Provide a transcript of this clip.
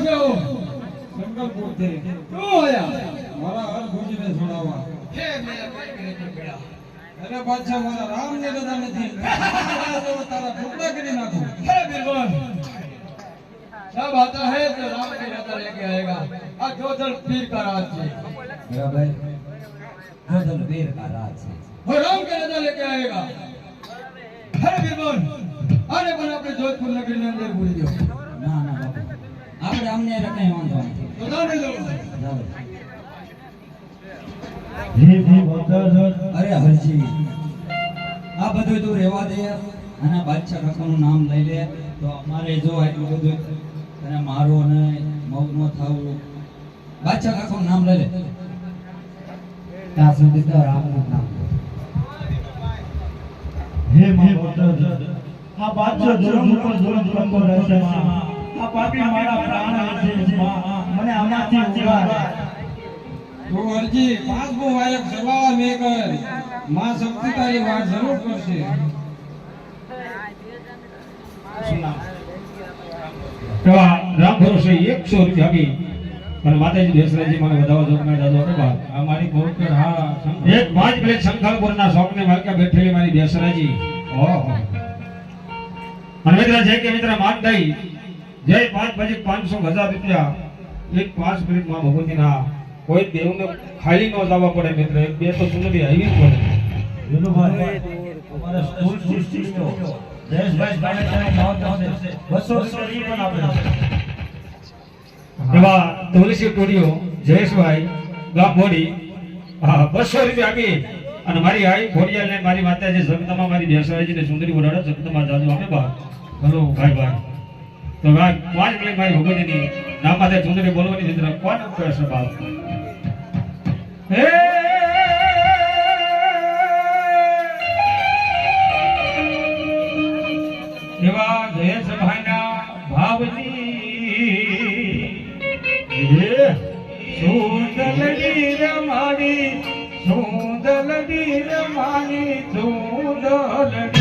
ભાઈ આવજો. શંકરપુરથી શું હોયા? મારા હર ખુશીને છોડાવવા હે મેરા ભાઈ કે નહીં બેડા. અરે બાદશાહ મારા રામ ને રજા નથી તારા ટુકડા કરી નાખું हे बिरबल सब आता है तो राम की रजा लेके आएगा आज जो दल पीर का राज है मेरा भाई गोदन वीर का राज है वो राम की रजा लेके आएगा हे बिरबल आने पर अपने जोधपुर नगरी में अंदर भूल गयो ના ના બાપુ આપણે અમને કઈ વાંધો અરે હરજી આ બધું તું રહેવા દે અને બાદશાહ કાકાનું નામ લઈ લે. તો અમારે જો એટલું બધું અને મારો ને મગ થવું. બાદશાહ કાકાનું નામ લઈ લે. ત્યાં સુધી તો રામનું નામ હે મા આ બાદશાહ ધર્મ ઉપર ધર્મ ધર્મ રહેશે માં. આ પાપી મારા પ્રાણ છે માં મને આમાંથી ઉગાર તો અરજી પાસબો વાયક સરવાળા મેં કરમાં શક્તિ તારી વાત જરૂર કરશે. એવા રામ ભરોસે એકસો રૂપિયા આપી અને માતાજી દેસરાજી મને વધાવો દાદો આ મારી બહુતર હા એક પાંચ પ્લેટ શંખલપુરના શોખને માલકા બેઠેલી મારી દેસરાજી ઓહો. અને મિત્ર જય કે મિત્ર માન જય પાંચ પછી પાંચસો હજાર રૂપિયા એક પાંચ મિનિટમાં ભગવતીના કોઈ દેવને ખાલી ન જવા પડે મિત્ર. એક બે તો સુંદરી આવી જ પડે. એવા તુલસી ટોડીઓ જયેશભાઈ ગામ મોડી બસો રૂપિયા આપી. અને મારી આઈ ખોડિયાલ ને મારી માતાજી જગતમાં મારી બેસરાજી ને સુંદરી બોલાડે જગતમાં જાજુ આપે બા હલો ભાઈ ભાઈ તો પાંચ મિનિટ મારી ભગવતીની નામ માથે સુંદરી બોલવાની મિત્ર કોણ કહેશે બાપ? હે! એવા જયેશભાઈના ભાવની હે! સુંદરડી રમાડી સુંદરડી રમાડી સુંદરડી